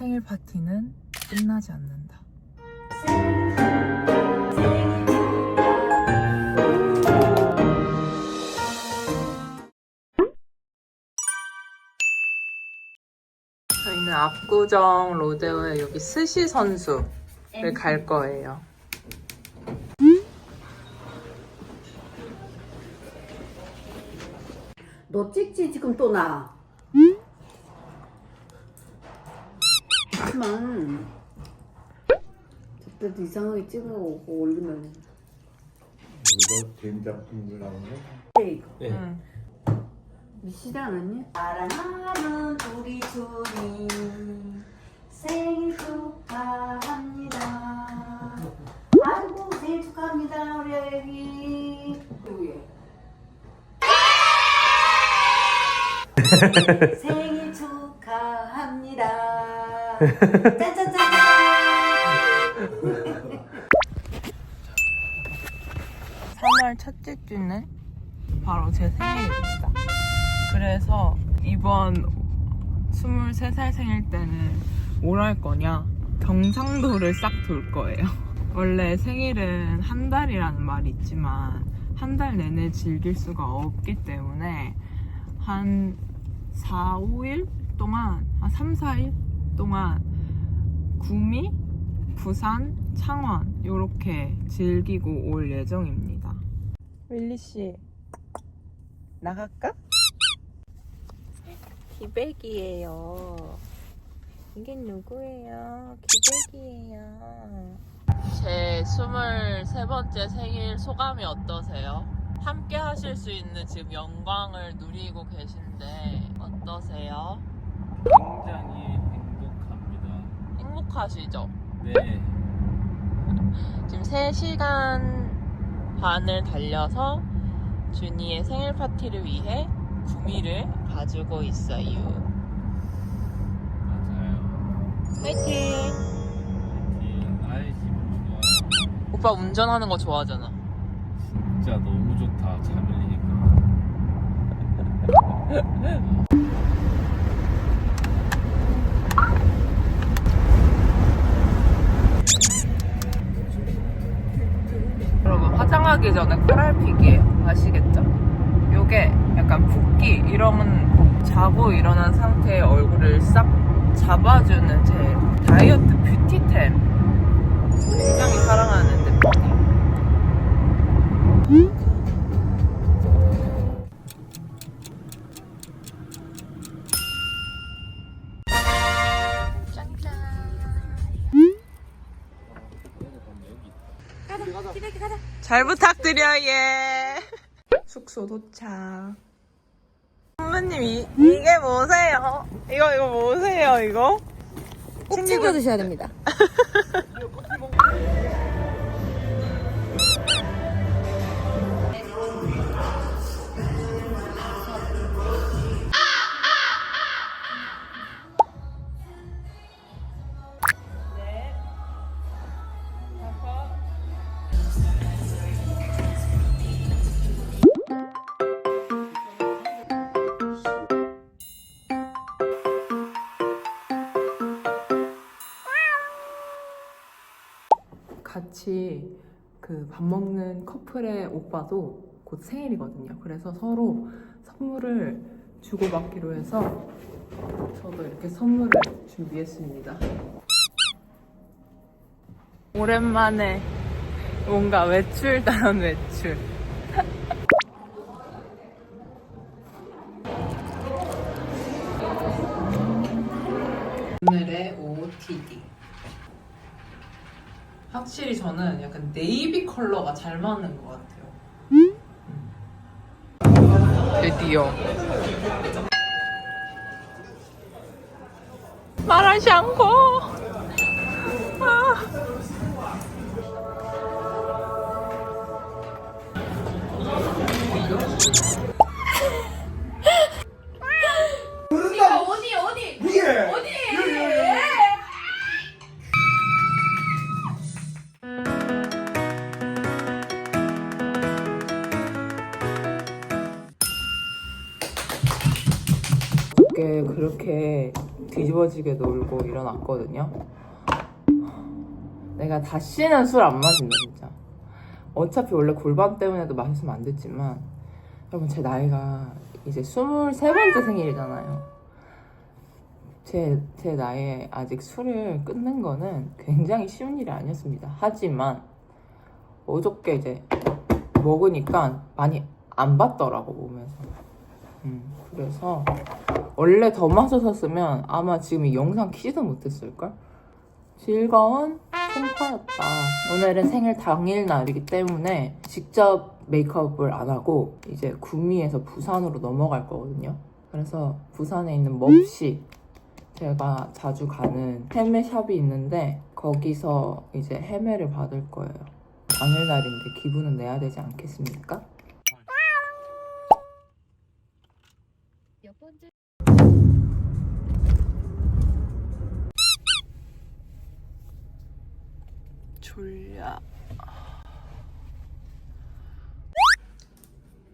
생일 파티는 끝나지 않는다. 저희는 압구정 로데오에 여기 스시 선수를 갈 거예요. 너 찍지 지금 또 나. 하지만 저때도 이상하게 찍어 올리면 이거 된장 국물 나오네. 에이 네. 응. 미치지 않았니? 사랑하는 우리 준이 생일 축하합니다. 아이고 생일 축하합니다 우리 애기. 누구예? 생일 축하합니다. 짠짠짠. 3월 첫째 주는 바로 제 생일입니다. 그래서 이번 23살 생일 때는 뭘 할 거냐? 경상도를 싹 돌 거예요. 원래 생일은 한 달이라는 말이 있지만 한 달 내내 즐길 수가 없기 때문에 한 4, 5일 동안, 한 3, 4일 동안 구미, 부산, 창원 이렇게 즐기고 올 예정입니다. 윌리 씨 나갈까? 기백이에요. 이게 누구예요? 기백이에요. 제 23번째 생일 소감이 어떠세요? 함께 하실 수 있는 지금 영광을 누리고 계신데 어떠세요? 굉장히. 행복하시죠? 네. 지금 3시간 반을 달려서 준이의 생일 파티를 위해 구미를 가지고 있어요. 맞아요. 화이팅! 파이팅. 아이 기분 좋아. 오빠 운전하는 거 좋아하잖아. 진짜 너무 좋다. 잘 밀리니까. 화장하기 전에 코랄픽이에요. 아시겠죠? 요게 약간 붓기 이런 자고 일어난 상태의 얼굴을 싹 잡아주는 제 다이어트 뷰티템 굉장히 사랑하는 제품이 잘 부탁드려 예. 숙소 도착. 선배님 이 이게 뭐세요? 이거 이거 뭐세요 이거? 꼭 찍어 드셔야 됩니다. 같이 그 밥 먹는 커플의 오빠도 곧 생일이거든요. 그래서 서로 선물을 주고받기로 해서 저도 이렇게 선물을 준비했습니다. 오랜만에 뭔가 외출다운 외출. 오늘의 OOTD. 확실히 저는 약간 네이비 컬러가 잘 맞는 것 같아요. 음. 드디어. 말하지 않고. 뒤집어지게 놀고 일어났거든요. 내가 다시는 술 안 마신다 진짜. 어차피 원래 골반 때문에도 마셨으면 안 됐지만 여러분 제 나이가 이제 23번째 생일이잖아요. 제, 제 나이에 아직 술을 끊는 거는 굉장히 쉬운 일이 아니었습니다. 하지만 어저께 이제 먹으니까 많이 안 받더라고 몸에서. 음, 그래서 원래 더 마셨었으면 아마 지금 이 영상 키지도 못했을걸? 즐거운 생파였다. 오늘은 생일 당일 날이기 때문에 직접 메이크업을 안 하고 이제 구미에서 부산으로 넘어갈 거거든요. 그래서 부산에 있는 멉시 제가 자주 가는 헤메 샵이 있는데 거기서 이제 헤메를 받을 거예요. 당일날인데 기분은 내야 되지 않겠습니까? 졸려.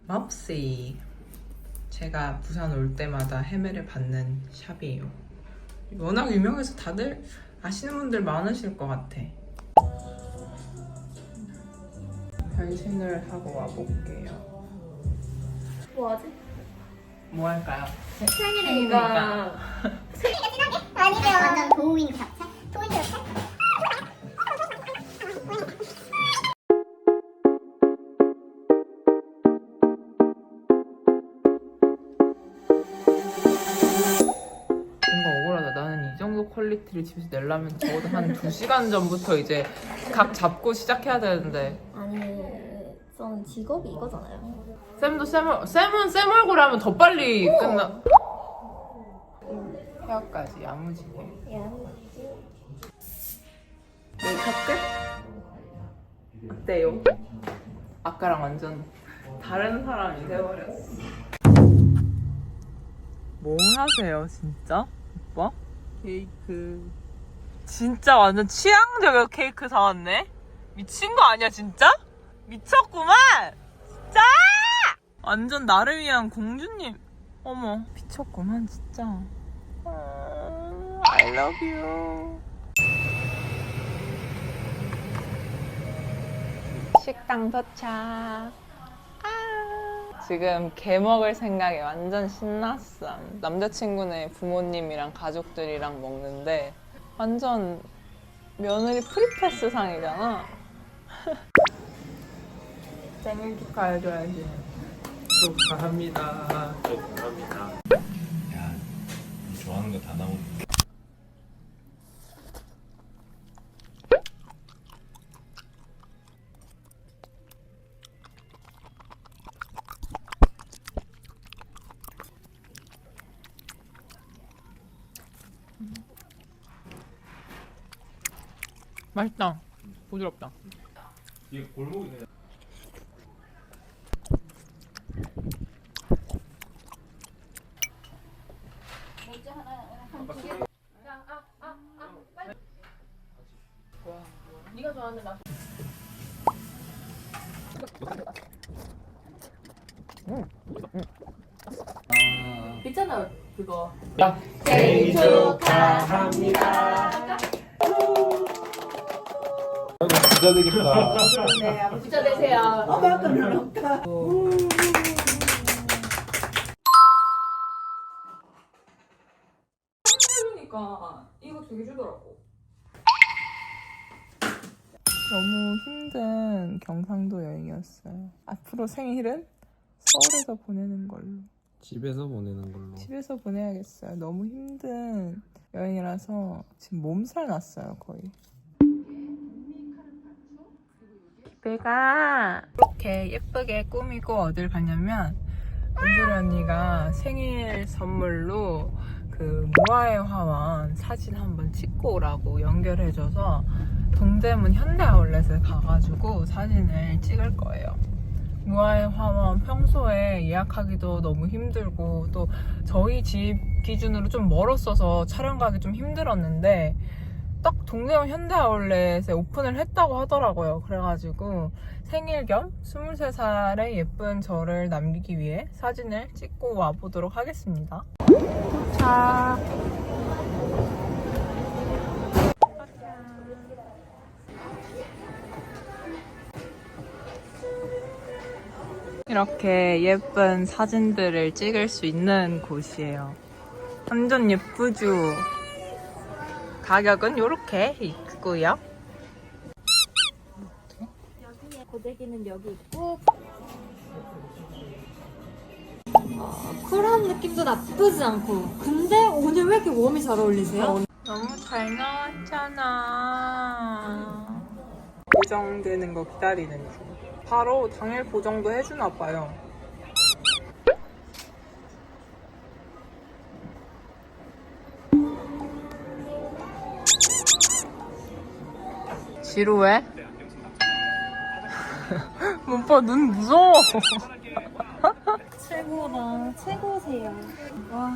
맙시. 제가 부산 올 때마다 헤매를 받는 샵이에요. 워낙 유명해서 다들 아시는 분들 많으실 것 같아. 변신을 하고 와볼게요. 뭐하지? 뭐 할까요? 생일이니까 아니면 완전 도우인 겹 퀄리티를 집에서 내려면 적어도 한 2시간 전부터 이제 각 잡고 시작해야 되는데 아니 전 직업이 이거잖아요 쌤도 쌤, 얼- 쌤은 쌤 얼굴 하면 더 빨리 끝나. 헤어까지 야무지게. 메이크업 끝? 어때요? 아까랑 완전 다른 사람이 돼버렸어. 뭐 하세요, 진짜? 오빠? 케이크. 진짜 완전 취향 저격 케이크 사왔네? 미친 거 아니야, 진짜? 미쳤구만! 진짜! 완전 나를 위한 공주님. 어머, 미쳤구만, 진짜. 음, I love you. 식당 도착. 아. 지금 개 먹을 생각에 완전 신났어. 남자친구네 부모님이랑 가족들이랑 먹는데 완전 며느리 프리패스 상이잖아. 생일 축하해줘야지. 축하합니다. 축하합니다. 야, 좋아하는 거 다 나오네. 맛있다. 부드럽다. 이게 골목이 그냥 있잖아 그거. 생일 부자 되겠다. 부자 되세요 엄마가 놀랐다. 그러니까 이거 되게 주더라고 너무 힘든 경상도 여행이었어요. 앞으로 생일은 서울에서 보내는 걸로. 집에서 보내는 걸로. 집에서 보내야겠어요. 너무 힘든 여행이라서 지금 몸살 났어요, 거의. 내가 이렇게 예쁘게 꾸미고 어딜 가냐면 은솔이 언니가 생일 선물로 그 무아의 화원 사진 한번 찍고 오라고 연결해줘서 동대문 현대아울렛에 가가지고 사진을 찍을 거예요. 무아의 화원 평소에 예약하기도 너무 힘들고 또 저희 집 기준으로 좀 멀었어서 촬영 가기 좀 힘들었는데 딱 동대문 현대아울렛에 오픈을 했다고 하더라고요. 그래가지고 생일 겸 23살의 예쁜 저를 남기기 위해 사진을 찍고 와보도록 하겠습니다. 도착! 이렇게 예쁜 사진들을 찍을 수 있는 곳이에요. 완전 예쁘죠? 가격은 이렇게 있고요. 고데기는 여기 있고 어, 쿨한 느낌도 나쁘지 않고 근데 오늘 왜 이렇게 웜이 잘 어울리세요? 너무 잘 나왔잖아. 보정되는 거 기다리는 중. 바로 당일 보정도 해주나 봐요. 지루해? 오빠 눈 무서워. 최고다 최고세요 와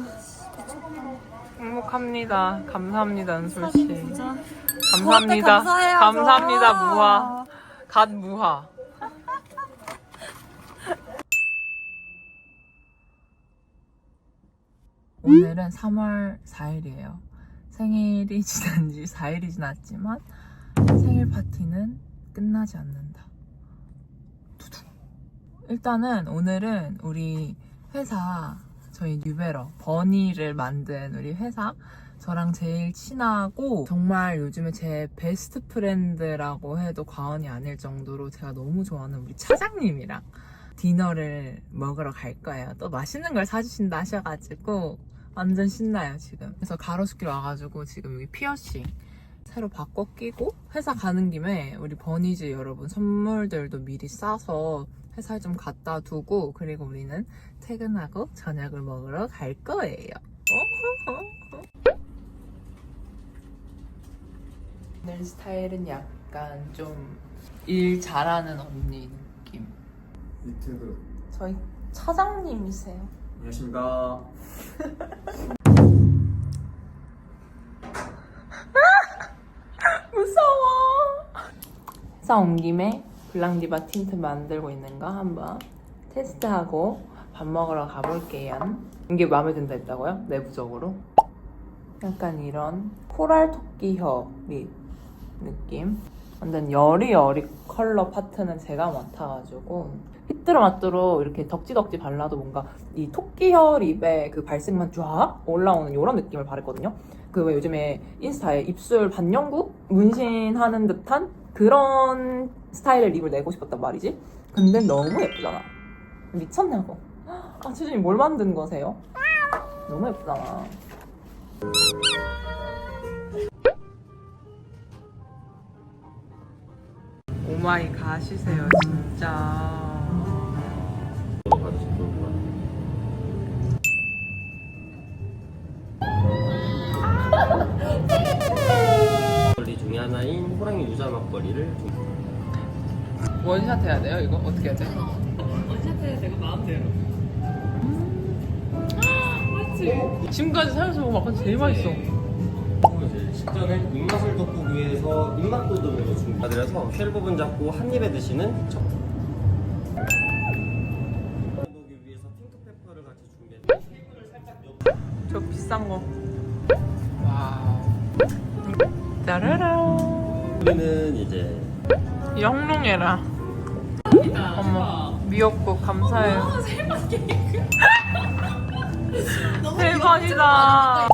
행복합니다. 감사합니다, 은솔 씨. 진짜 감사합니다. 감사해야죠. 감사합니다, 무하. 갓 무하. 오늘은 3월 4일이에요. 생일이 지난 지 4일이 지났지만 파티는 끝나지 않는다. 일단은 오늘은 우리 회사 저희 뉴베러 버니를 만든 우리 회사 저랑 제일 친하고 정말 요즘에 제 베스트 프렌드라고 해도 과언이 아닐 정도로 제가 너무 좋아하는 우리 차장님이랑 디너를 먹으러 갈 거예요. 또 맛있는 걸 사주신다 하셔가지고 완전 신나요 지금. 그래서 가로수길 와가지고 지금 여기 피어싱 새로 바꿔 끼고 회사 가는 김에 우리 버니즈 여러분 선물들도 미리 싸서 회사에 좀 갖다 두고 그리고 우리는 퇴근하고 저녁을 먹으러 갈 거예요. 오늘 스타일은 약간 좀 일 잘하는 언니 느낌. 유튜브 저희 차장님이세요. 안녕하십니까 회사 온 김에 블랑디바 틴트 만들고 있는 거 한번 테스트하고 밥 먹으러 가볼게요. 이게 마음에 든다 했다고요? 내부적으로? 약간 이런 코랄 토끼 혀 립 느낌. 완전 여리여리 컬러 파트는 제가 맡아가지고 휘뚜루마뚜루 이렇게 덕지덕지 발라도 뭔가 이 토끼 혀 립에 그 발색만 쫙 올라오는 이런 느낌을 바랬거든요. 그 왜 요즘에 인스타에 입술 반영구 문신하는 듯한 그런 스타일의 립을 내고 싶었단 말이지. 근데 너무 예쁘잖아. 미쳤냐고. 아, 최준이 뭘 만든 거세요? 너무 예쁘잖아. 오마이 갓이세요, 진짜. 하나인 호랑이 유자 막걸리를 좀 원샷 해야 돼요, 이거? 어떻게 해야 돼? 지금까지 살면서 먹은 막간 제일 맛있어. 이제 식전에 입맛을 돋구기 위해서 입맛 도둑으로 준비드려서 쉘 부분 잡고 한 입에 드시는 적. 영롱해라. 어머, 미역국 감사해요. 대박이다.